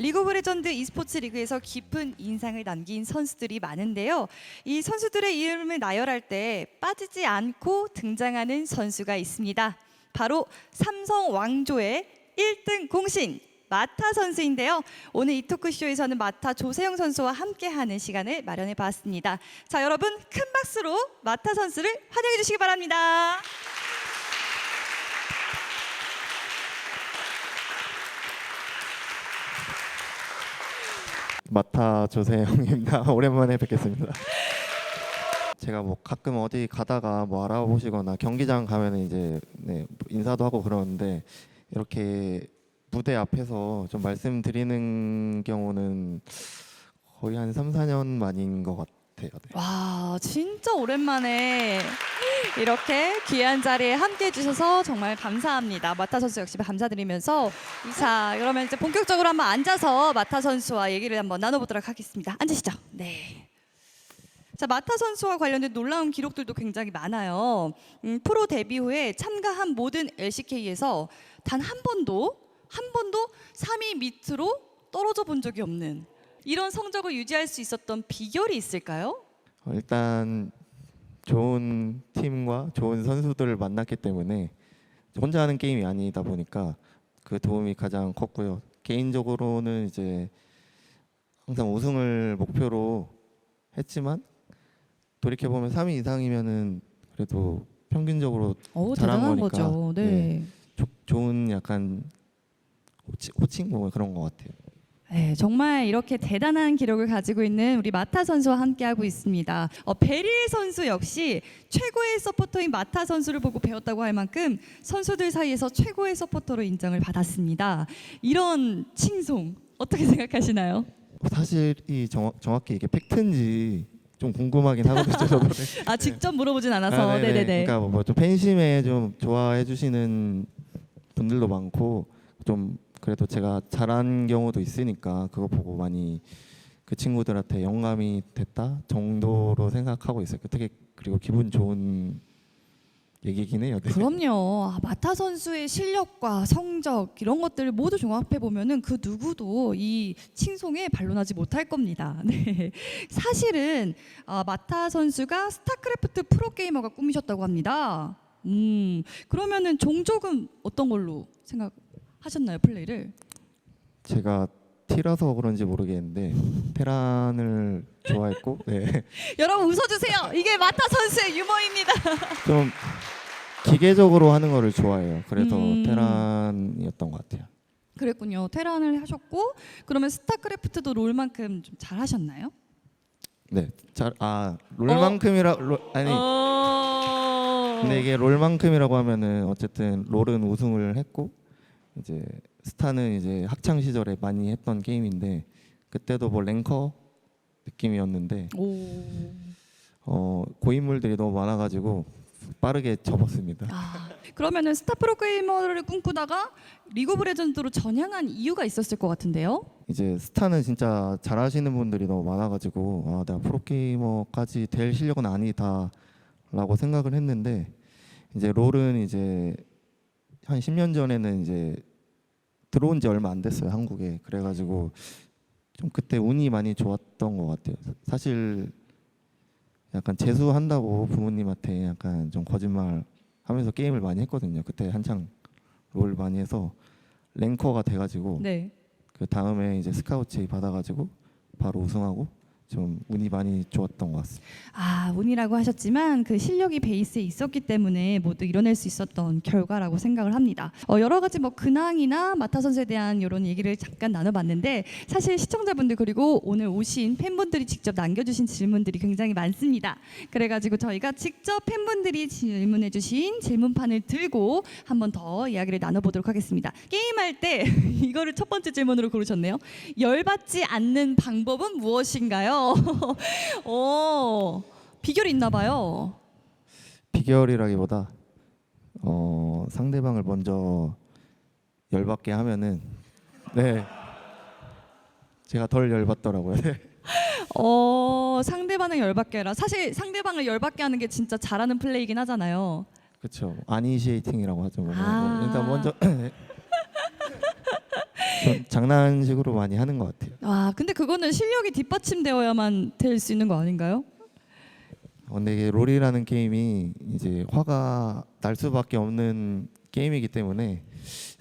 리그 오브 레전드 e스포츠 리그에서 깊은 인상을 남긴 선수들이 많은데요. 이 선수들의 이름을 나열할 때 빠지지 않고 등장하는 선수가 있습니다. 바로 삼성 왕조의 1등 공신 마타 선수인데요. 오늘 이 토크쇼에서는 마타 조세영 선수와 함께하는 시간을 마련해 봤습니다. 자, 여러분 큰 박수로 마타 선수를 환영해 주시기 바랍니다. 마타 조세영입니다. 오랜만에 뵙겠습니다. 제가 뭐 가끔 어디 가다가 뭐 알아보시거나 경기장 가면 이제 네, 인사도 하고 그러는데 이렇게 무대 앞에서 좀 말씀드리는 경우는 거의 한 3, 4년 만인 것 같아요. 네. 와, 진짜 오랜만에 이렇게 귀한 자리에 함께 해주셔서 정말 감사합니다. 마타 선수 역시 감사드리면서 자, 그러면 이제 본격적으로 한번 앉아서 마타 선수와 얘기를 한번 나눠보도록 하겠습니다. 앉으시죠. 네. 자, 마타 선수와 관련된 놀라운 기록들도 굉장히 많아요. 음, 프로 데뷔 후에 참가한 모든 LCK에서 단 한 번도 한 번도 3위 밑으로 떨어져 본 적이 없는 이런 성적을 유지할 수 있었던 비결이 있을까요? 어, 일단 좋은 팀과 좋은 선수들을 만났기 때문에 혼자 하는 게임이 아니다 보니까 그 도움이 가장 컸고요. 개인적으로는 이제 항상 우승을 목표로 했지만 돌이켜 보면 3위 이상이면은 그래도 평균적으로 오, 잘한 대단한 거니까. 거죠. 네. 네. 조- 좋은 약간 호칭, 호칭 뭐 그런 것 같아요. 네, 정말 이렇게 대단한 기록을 가지고 있는 우리 마타 선수와 함께하고 있습니다. 어, 베릴 선수 역시 최고의 서포터인 마타 선수를 보고 배웠다고 할 만큼 선수들 사이에서 최고의 서포터로 인정을 받았습니다. 이런 칭송 어떻게 생각하시나요? 사실 이 정확, 정확히 이게 팩트인지 좀 궁금하긴 하거든요. 아 직접 물어보진 않아서 아, 네네. 네네네. 그러니까 뭐좀 팬심에 좀 좋아해 주시는 분들도 많고 좀 그래도 제가 잘한 경우도 있으니까 그거 보고 많이 그 친구들한테 영감이 됐다 정도로 생각하고 있어요. 되게 그리고 기분 좋은 얘기긴 해요. 네. 그럼요. 아, 마타 선수의 실력과 성적 이런 것들을 모두 종합해 보면은 그 누구도 이 칭송에 반론하지 못할 겁니다. 네. 사실은 아, 마타 선수가 스타크래프트 프로 게이머가 꿈이셨다고 합니다. 음, 그러면은 종족은 어떤 걸로 생각 하셨나요, 플레이를? 제가 티라서 그런지 모르겠는데 테란을 좋아했고 네. 여러분 웃어주세요. 이게 마타 선수의 유머입니다. 좀 기계적으로 하는 거를 좋아해요. 그래서 음. 테란이었던 것 같아요. 그랬군요. 테란을 하셨고 그러면 스타크래프트도 롤만큼 좀 잘하셨나요? 네, 잘, 아 롤만큼이라 롤, 아니 어... 근데 이게 롤만큼이라고 하면은 어쨌든 롤은 우승을 했고 이제 스타는 이제 학창 시절에 많이 했던 게임인데 그때도 뭐 랭커 느낌이었는데 오. 어 고인물들이 너무 많아가지고 빠르게 접었습니다. 아, 그러면은 스타 프로게이머를 꿈꾸다가 리그 오브 레전드로 전향한 이유가 있었을 것 같은데요. 이제 스타는 진짜 잘하시는 분들이 너무 많아가지고 아 내가 프로게이머까지 될 실력은 아니다라고 생각을 했는데 이제 롤은 이제 한 10년 전에는 이제 들어온 지 얼마 안 됐어요 한국에. 그래가지고 좀 그때 운이 많이 좋았던 것 같아요. 사실 약간 재수한다고 부모님한테 약간 좀 거짓말 하면서 게임을 많이 했거든요. 그때 한창 롤 많이 해서 랭커가 돼가지고 네. 그 다음에 이제 스카우트 받아가지고 바로 우승하고 좀 운이 많이 좋았던 것 같습니다. 아, 운이라고 하셨지만 그 실력이 베이스에 있었기 때문에 모두 이뤄낼 수 있었던 결과라고 생각을 합니다. 어, 여러 가지 뭐 근황이나 마타 선수에 대한 이런 얘기를 잠깐 나눠봤는데 사실 시청자분들 그리고 오늘 오신 팬분들이 직접 남겨주신 질문들이 굉장히 많습니다. 그래가지고 저희가 직접 팬분들이 질문해주신 질문판을 들고 한 번 더 이야기를 나눠보도록 하겠습니다. 게임할 때 이거를 첫 번째 질문으로 고르셨네요. 열받지 않는 방법은 무엇인가요? 오, 비결이 있나 봐요. 비결이라기보다 어, 상대방을 먼저 열받게 하면은 네 제가 덜 열받더라고요. 어, 상대방을 열받게 해라. 사실 상대방을 열받게 하는 게 진짜 잘하는 플레이긴 하잖아요. 그렇죠. 아니시에이팅이라고 하죠. 뭐. 아. 일단 먼저 좀 장난식으로 많이 하는 것 같아요. 아, 근데 그거는 실력이 뒷받침되어야만 될 수 있는 거 아닌가요? 어, 근데 이게 롤이라는 게임이 이제 화가 날 수밖에 없는 게임이기 때문에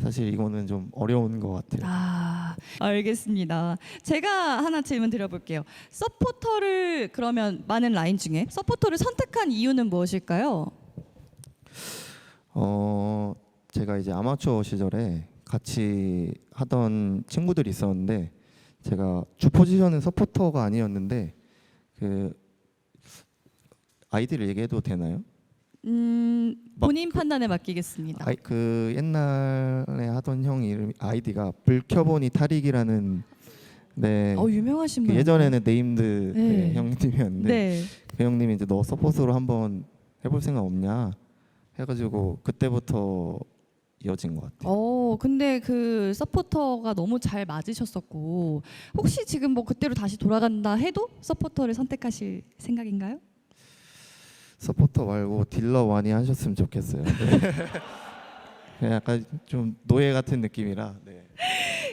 사실 이거는 좀 어려운 것 같아요. 아, 알겠습니다. 제가 하나 질문 드려볼게요. 서포터를 그러면 많은 라인 중에 서포터를 선택한 이유는 무엇일까요? 어 제가 이제 아마추어 시절에 같이 하던 친구들이 있었는데 제가 주 포지션은 서포터가 아니었는데 그 아이디를 얘기해도 되나요? 음, 막 본인 판단에 맡기겠습니다. 아이, 그 옛날에 하던 형 이름 아이디가 불켜보니 탈익이라는 네 어, 유명하신 그 분. 예전에는 네임드 네. 네, 형님이었는데 네. 그 형님이 이제 너 서포트로 한번 해볼 생각 없냐 해가지고 그때부터 이어진 것 같아요. 어, 근데 그 서포터가 너무 잘 맞으셨었고 혹시 지금 뭐 그때로 다시 돌아간다 해도 서포터를 선택하실 생각인가요? 서포터 말고 딜러 많이 하셨으면 좋겠어요. 네. 그냥 약간 좀 노예 같은 느낌이라. 네.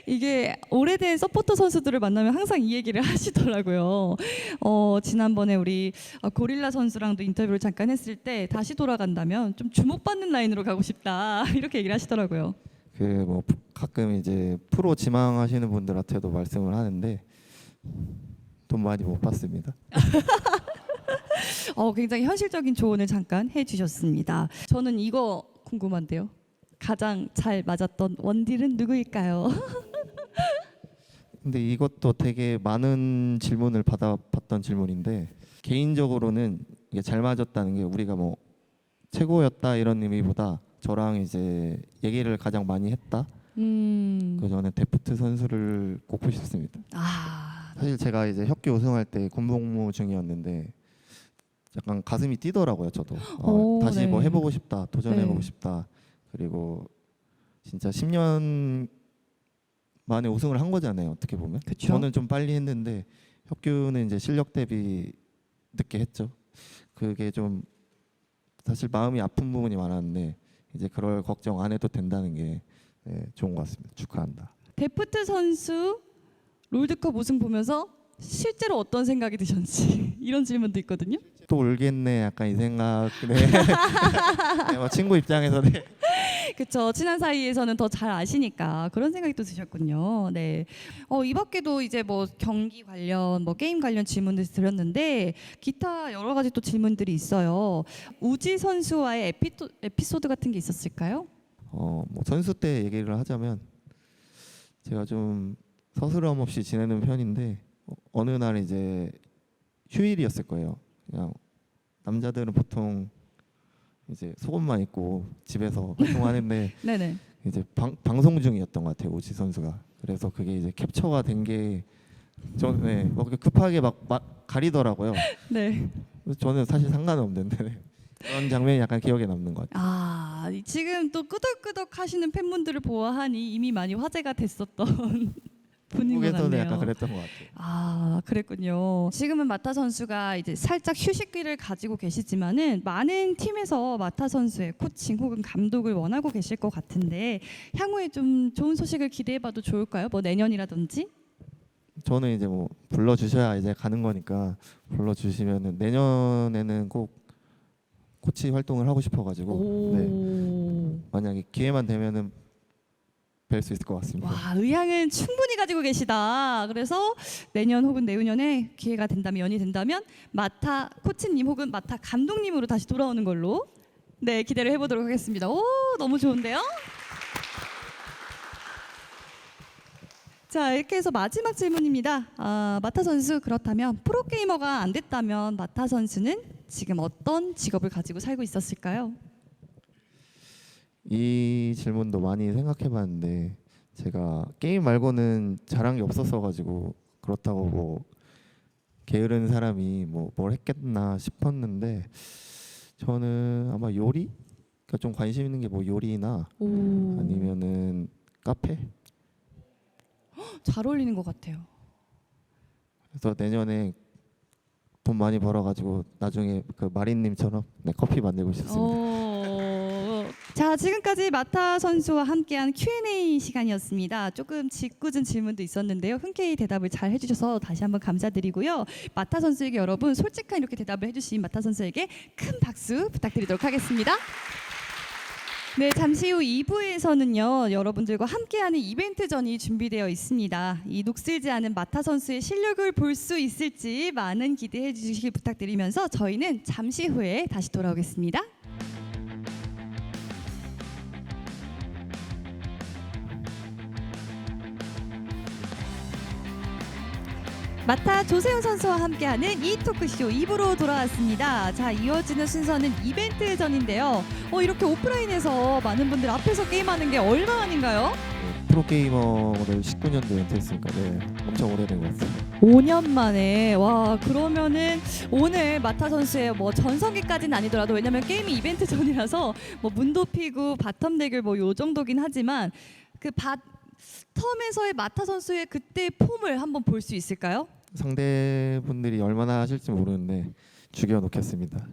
이게 오래된 서포터 선수들을 만나면 항상 이 얘기를 하시더라고요. 어, 지난번에 우리 어, 고릴라 선수랑도 인터뷰를 잠깐 했을 때 다시 돌아간다면 좀 주목받는 라인으로 가고 싶다 이렇게 얘기를 하시더라고요. 그 뭐 가끔 이제 프로 지망하시는 분들한테도 말씀을 하는데 돈 많이 못 받습니다. 어, 굉장히 현실적인 조언을 잠깐 해주셨습니다. 저는 이거 궁금한데요. 가장 잘 맞았던 원딜은 누구일까요? 근데 이것도 되게 많은 질문을 받아봤던 질문인데 개인적으로는 이게 잘 맞았다는 게 우리가 뭐 최고였다 이런 의미보다 저랑 이제 얘기를 가장 많이 했다. 음, 그 저는 데프트 선수를 꼽고 싶습니다. 아, 사실 제가 이제 협기 우승할 때 군복무 중이었는데 약간 가슴이 뛰더라고요. 저도 어, 오, 다시 네. 뭐 해보고 싶다, 도전해보고 네. 싶다. 그리고 진짜 10년 만에 우승을 한 거잖아요. 어떻게 보면 그쵸. 저는 좀 빨리 했는데 협규는 이제 실력 대비 늦게 했죠. 그게 좀 사실 마음이 아픈 부분이 많았는데 이제 그럴 걱정 안 해도 된다는 게 네, 좋은 것 같습니다. 축하한다. 데프트 선수 롤드컵 우승 보면서 실제로 어떤 생각이 드셨는지 이런 질문도 있거든요. 또 울겠네 약간 이 생각 네. 네, 뭐 친구 입장에서 네. 그렇죠. 친한 사이에서는 더 잘 아시니까 그런 생각이 또 드셨군요. 네. 어, 이 밖에도 이제 뭐 경기 관련, 뭐 게임 관련 질문들 드렸는데 기타 여러 가지 또 질문들이 있어요. 우지 선수와의 에피토, 에피소드 같은 게 있었을까요? 어, 뭐 선수 때 얘기를 하자면 제가 좀 서스럼 없이 지내는 편인데 어, 어느 날 이제 휴일이었을 거예요. 그냥 남자들은 보통 이제 속옷만 입고 집에서 활동하는데 네네. 이제 방, 방송 중이었던 것 같아요 오지 선수가 그래서 그게 이제 캡처가 된게 저는 네, 뭐 급하게 막, 막 가리더라고요 네. 저는 사실 상관없는데 네. 그런 장면이 약간 기억에 남는 것 같아요 아 지금 또 끄덕끄덕 하시는 팬분들을 보아하니 이미 많이 화제가 됐었던 분인 것 한국에서는 같네요. 약간 그랬던 것 같아요 아 그랬군요. 지금은 마타 선수가 이제 살짝 휴식기를 가지고 계시지만은 많은 팀에서 마타 선수의 코칭 혹은 감독을 원하고 계실 것 같은데 향후에 좀 좋은 소식을 기대해봐도 좋을까요? 뭐 내년이라든지? 저는 이제 뭐 불러 주셔야 이제 가는 거니까 불러 주시면은 내년에는 꼭 코치 활동을 하고 싶어가지고 네, 만약에 기회만 되면은 뵐 수 있을 것 같습니다. 와 의향은 충분히 가지고 계시다. 그래서 내년 혹은 내후년에 기회가 된다면 연이 된다면 마타 코치님 혹은 마타 감독님으로 다시 돌아오는 걸로 네 기대를 해보도록 하겠습니다. 오 너무 좋은데요? 자 이렇게 해서 마지막 질문입니다. 아, 마타 선수 그렇다면 프로 게이머가 안 됐다면 마타 선수는 지금 어떤 직업을 가지고 살고 있었을까요? 이 질문도 많이 생각해봤는데 제가 게임 말고는 잘한 게 없었어가지고 그렇다고 뭐 게으른 사람이 뭐 뭘 했겠나 싶었는데 저는 아마 요리? 그러니까 좀 관심 있는 게 뭐 요리나 오, 아니면은 카페? 잘 어울리는 것 같아요. 그래서 내년에 돈 많이 벌어가지고 나중에 그 마린님처럼 네, 커피 만들고 싶습니다. 어, 자, 지금까지 마타 선수와 함께한 Q&A 시간이었습니다. 조금 짓궂은 질문도 있었는데요. 흔쾌히 대답을 잘 해주셔서 다시 한번 감사드리고요. 마타 선수에게 여러분 솔직한 이렇게 대답을 해주신 마타 선수에게 큰 박수 부탁드리도록 하겠습니다. 네, 잠시 후 2부에서는요, 여러분들과 함께하는 이벤트전이 준비되어 있습니다. 이 녹슬지 않은 마타 선수의 실력을 볼 수 있을지 많은 기대해 주시길 부탁드리면서 저희는 잠시 후에 다시 돌아오겠습니다. 마타 조세훈 선수와 함께하는 이 토크쇼 2부로 돌아왔습니다. 자, 이어지는 순서는 이벤트 전인데요. 어, 이렇게 오프라인에서 많은 분들 앞에서 게임하는 게 얼마만인가요? 네, 프로게이머를 19년도에 은퇴했으니까 네, 엄청 오래된 것 같습니다. 5년 만에 와 그러면은 오늘 마타 선수의 뭐 전성기까지는 아니더라도 왜냐면 게임이 이벤트 전이라서 뭐 문도 피고 바텀 대결 뭐 요 정도긴 하지만 그 바 텀에서의 마타 선수의 그때 폼을 한번 볼 수 있을까요? 상대분들이 얼마나 하실지 모르는데 죽여놓겠습니다.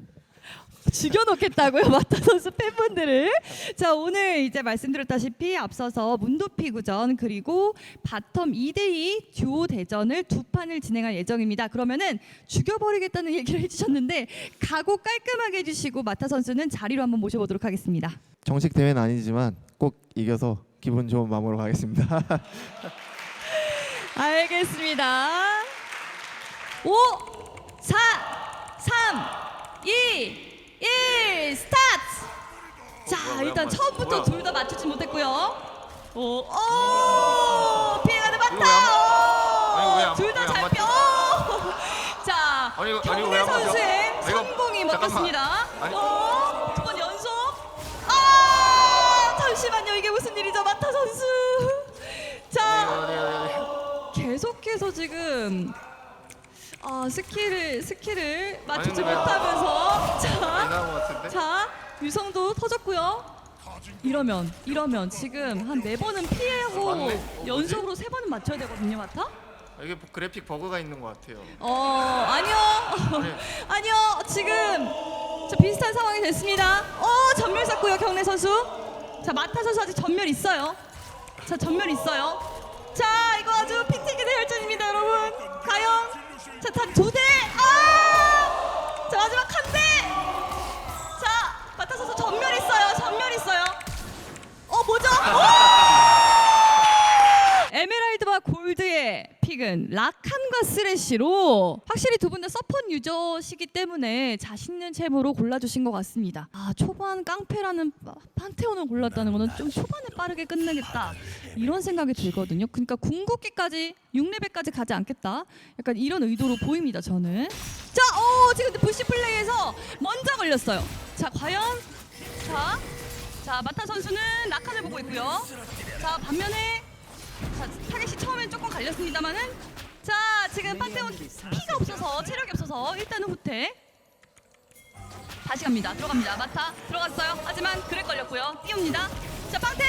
죽여놓겠다고요? 마타 선수 팬분들을. 자 오늘 이제 말씀드렸다시피 앞서서 문도피 구전 그리고 바텀 2대2 듀오 대전을 두 판을 진행할 예정입니다. 그러면은 죽여버리겠다는 얘기를 해주셨는데 각오 깔끔하게 해주시고 마타 선수는 자리로 한번 모셔보도록 하겠습니다. 정식 대회는 아니지만 꼭 이겨서 기분 좋은 마음으로 가겠습니다. 알겠습니다 5 4 3 2 1 스타트 자 일단 처음부터 둘 다 맞추지 못했고요 오, 오 피해가는 이거 왜 맞다 아니, 왜안 둘다 왜안 잘 맞지? 펴. 오! 자 아니, 이거- 아니, 경례 왜안 맞죠? 선수의 아, 이거- 성공이. 먹혔습니다 아니. 어, 두번 연속 아 잠시만요 이게 무슨 일이죠 마타 선수 자. 계속해서 지금 아 스킬을 스킬을 맞추지 아니, 못하면서 안 자, 같은데? 자 유성도 터졌고요. 이러면 이러면 지금 한 네 번은 피하고 맞네. 어, 뭐지? 연속으로 세 번은 맞춰야 되거든요, 마타? 아, 이게 뭐 그래픽 버그가 있는 것 같아요. 어 아니요 네. 아니요 지금 저 비슷한 상황이 됐습니다. 어 전멸 쐈고요 경례 선수. 자 마타 선수 아직 전멸 있어요. 자 전멸 있어요. 자 이거 아주 핑튀기의 혈전입니다 여러분. 과연 자단두 대. 아! 자 마지막 한 대. 자 마타 선수 전멸 있어요. 전멸 있어요. 어 뭐죠? 오! 에메랄드와 골드의 픽은 라칸과 쓰레쉬로 확실히 두 분 다 서폿 유저시기 때문에 자신 있는 챔으로 골라주신 것 같습니다. 아 초반 깡패라는 파- 판테온을 골랐다는 거는 좀 초반에 빠르게 끝내겠다 이런 생각이 들거든요. 그러니까 궁극기까지 6레벨까지 가지 않겠다. 약간 이런 의도로 보입니다. 저는. 자, 어 지금 부시 플레이에서 먼저 걸렸어요. 자 과연 자, 자 마타 선수는 라칸을 보고 있고요. 자 반면에 자, 타겟이 처음엔 조금 갈렸습니다만은 자 지금 판테온 피가 없어서 체력이 없어서 일단은 후퇴. 다시 갑니다. 들어갑니다. 마타 들어갔어요. 하지만 그래 걸렸고요. 띄웁니다. 자 빵태!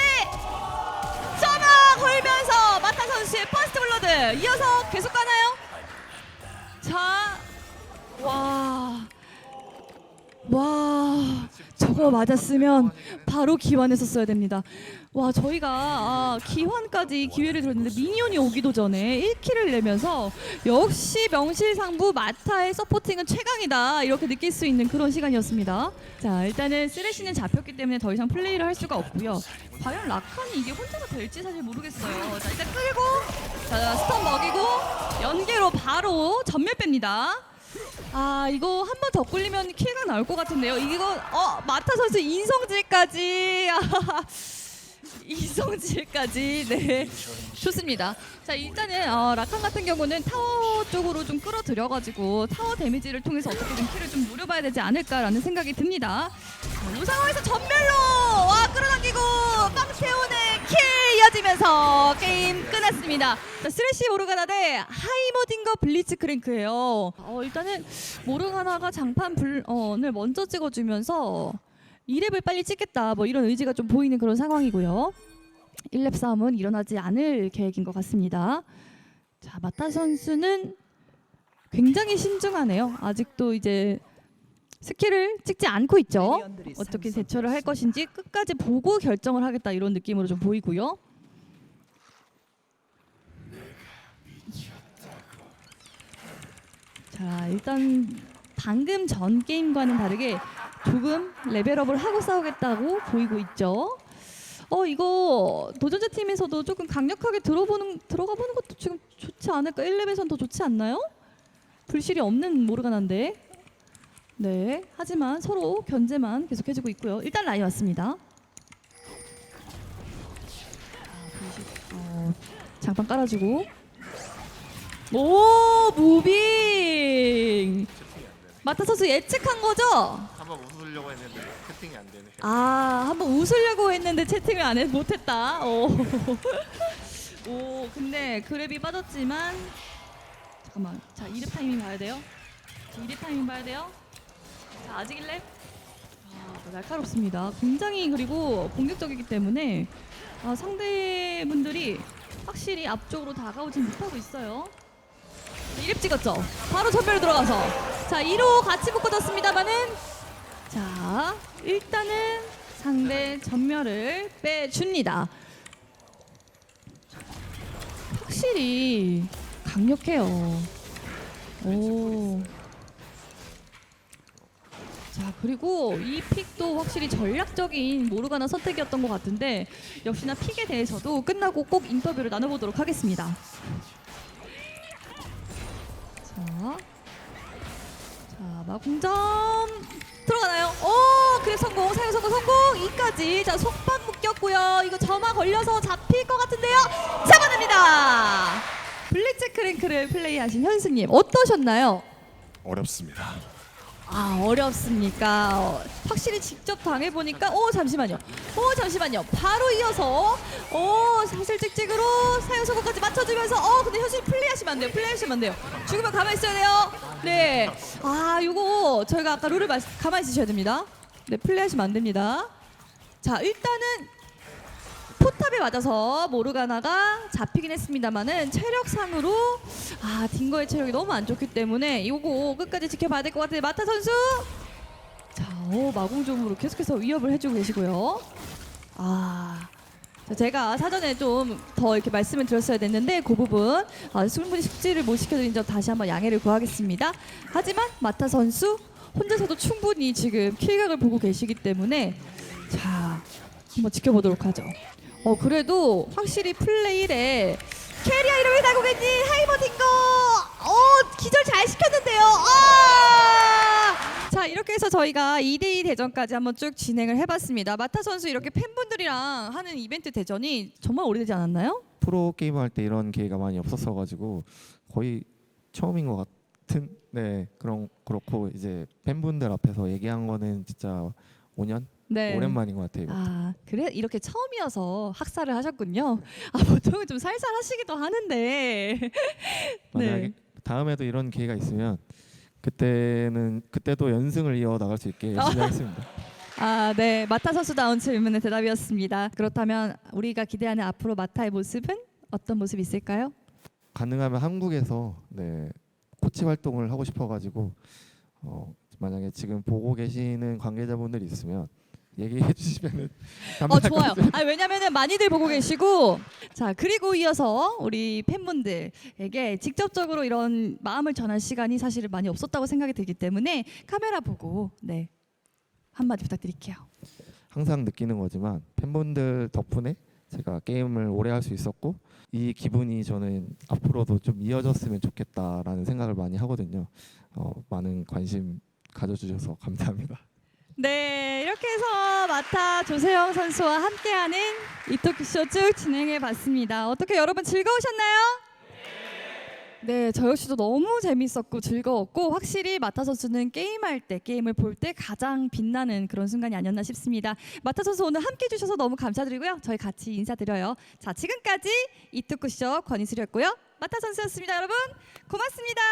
점화 걸면서 마타 선수의 퍼스트 블러드 이어서 계속 가나요? 자 와. 와 저거 맞았으면 바로 기환했었어야 됩니다. 와 저희가 아, 기환까지 기회를 드렸는데 미니언이 오기도 전에 1킬을 내면서 역시 명실상부 마타의 서포팅은 최강이다 이렇게 느낄 수 있는 그런 시간이었습니다. 자 일단은 쓰레쉬는 잡혔기 때문에 더 이상 플레이를 할 수가 없고요. 과연 라칸이 이게 혼자서 될지 사실 모르겠어요. 자 일단 끌고 자 스턴 먹이고 연계로 바로 전멸 뺍니다. 아 이거 한 번 더 굴리면 킬가 나올 것 같은데요. 이거 어 마타 선수 인성질까지 아하하. 이성질까지 네 좋습니다. 자 일단은 어, 라칸 같은 경우는 타워 쪽으로 좀 끌어들여가지고 타워 데미지를 통해서 어떻게든 킬을 좀 노려봐야 되지 않을까라는 생각이 듭니다. 자, 이 상황에서 전멸로 와 끌어당기고 빵테온의 킬 이어지면서 게임 끝났습니다. 자 스레시 모르가나 대 하이머딩거 블리츠 크랭크예요. 어, 일단은 모르가나가 장판 불을 먼저 찍어주면서 2렙을 빨리 찍겠다 뭐 이런 의지가 좀 보이는 그런 상황이고요. 1렙 싸움은 일어나지 않을 계획인 것 같습니다. 자 마타 선수는 굉장히 신중하네요. 아직도 이제 스킬을 찍지 않고 있죠. 어떻게. 대처를 할 것인지 끝까지 보고 결정을 하겠다 이런 느낌으로 좀 보이고요. 자 일단 방금 전 게임과는 다르게 조금 레벨업을 하고 싸우겠다고 보이고 있죠. 어 이거 도전자 팀에서도 조금 강력하게 들어보는 들어가 보는 것도 지금 좋지 않을까? 1렙에선 더 좋지 않나요? 불실이 없는 모르가나인데. 네. 하지만 서로 견제만 계속 해주고 있고요. 일단 라인 왔습니다. 어, 장판 깔아주고. 오 무빙. 마타 선수 예측한 거죠? 한번 웃으려고 했는데 채팅이 안 되네. 아, 한번 웃으려고 했는데 채팅을 안 해, 못했다. 오. 오, 근데 그랩이 빠졌지만 잠깐만. 자, 이랩 타이밍 봐야 돼요. 자, 이랩 타이밍 봐야 돼요. 자, 아직 1랩. 아, 날카롭습니다. 굉장히 그리고 공격적이기 때문에 아, 상대분들이 확실히 앞쪽으로 다가오진 못하고 있어요. 1랩 찍었죠. 바로 전멸로 들어가서 자 2로 같이 묶어졌습니다만은 자 일단은 상대 전멸을 빼줍니다. 확실히 강력해요. 오. 자 그리고 이 픽도 확실히 전략적인 모르가나 선택이었던 것 같은데 역시나 픽에 대해서도 끝나고 꼭 인터뷰를 나눠보도록 하겠습니다. 자, 자 마공점 들어가나요? 오, 그래 성공, 사용 성공, 성공. 이까지 자 속박 묶였고요. 이거 점화 걸려서 잡힐 것 같은데요. 잡아냅니다. 블랙체크 랭크를 플레이하신 현수님 어떠셨나요? 어렵습니다. 아 어렵습니까? 어, 확실히 직접 당해 보니까 오 잠시만요. 오 잠시만요. 바로 이어서 오 사슬 찍찍으로 사용 소거까지 맞춰주면서 어 근데 현실 플레이하시면 안 돼요. 플레이하시면 안 돼요. 죽으면 가만히 있어야 돼요. 네. 아 요거 저희가 아까 룰을 말, 가만히 있으셔야 됩니다. 네 플레이하시면 안 됩니다. 자 일단은 포탑에 맞아서 모르가나가 잡히긴 했습니다만은 체력상으로 아 딩거의 체력이 너무 안 좋기 때문에 요거 끝까지 지켜봐야 될 것 같아요 마타 선수! 자 오, 마공중으로 계속해서 위협을 해주고 계시고요. 아 자, 제가 사전에 좀 더 이렇게 말씀을 드렸어야 됐는데 그 부분 아, 충분히 숙지를 못 시켜드린 점 다시 한번 양해를 구하겠습니다. 하지만 마타 선수 혼자서도 충분히 지금 킬각을 보고 계시기 때문에 자 한번 지켜보도록 하죠. 어 그래도 확실히 플레이에 캐리어 이름이 나고 계니 하이버딩 거. 어 기절 잘 시켰는데요. 아! 자 이렇게 해서 저희가 2대2 대전까지 한번 쭉 진행을 해봤습니다. 마타 선수 이렇게 팬분들이랑 하는 이벤트 대전이 정말 오래되지 않았나요? 프로 게임 할때 이런 기회가 많이 없었어가지고 거의 처음인 것 같은 네 그런 그렇고 이제 팬분들 앞에서 얘기한 거는 진짜 5년 네. 오랜만인 것 같아요. 아 그래 이렇게 처음이어서 학살을 하셨군요. 아 보통은 좀 살살 하시기도 하는데. 만약에 네. 다음에도 이런 기회가 있으면 그때는 그때도 연승을 이어 나갈 수 있게 열심히 하겠습니다. 아, 네. 마타 선수다운 질문의 대답이었습니다. 그렇다면 우리가 기대하는 앞으로 마타의 모습은 어떤 모습이 있을까요? 가능하면 한국에서 네 코치 활동을 하고 싶어가지고 어, 만약에 지금 보고 계시는 관계자분들 있으면 얘기해 주시면은 어, 좋아요. 아, 왜냐면은 많이들 보고 계시고 자, 그리고 이어서 우리 팬분들에게 직접적으로 이런 마음을 전할 시간이 사실 많이 없었다고 생각이 들기 때문에 카메라 보고 네. 한마디 부탁드릴게요. 항상 느끼는 거지만 팬분들 덕분에 제가 게임을 오래 할 수 있었고 이 기분이 저는 앞으로도 좀 이어졌으면 좋겠다라는 생각을 많이 하거든요. 어, 많은 관심 가져주셔서 감사합니다. 네, 이렇게 해서 마타 조세영 선수와 함께하는 이토끼쇼 쭉 진행해 봤습니다. 어떻게 여러분 즐거우셨나요? 네, 저 역시도 너무 재밌었고 즐거웠고 확실히 마타 선수는 게임할 때, 게임을 볼 때 가장 빛나는 그런 순간이 아니었나 싶습니다. 마타 선수 오늘 함께 해주셔서 너무 감사드리고요. 저희 같이 인사드려요. 자, 지금까지 이토끼쇼 권희슬이었고요. 마타 선수였습니다. 여러분, 고맙습니다.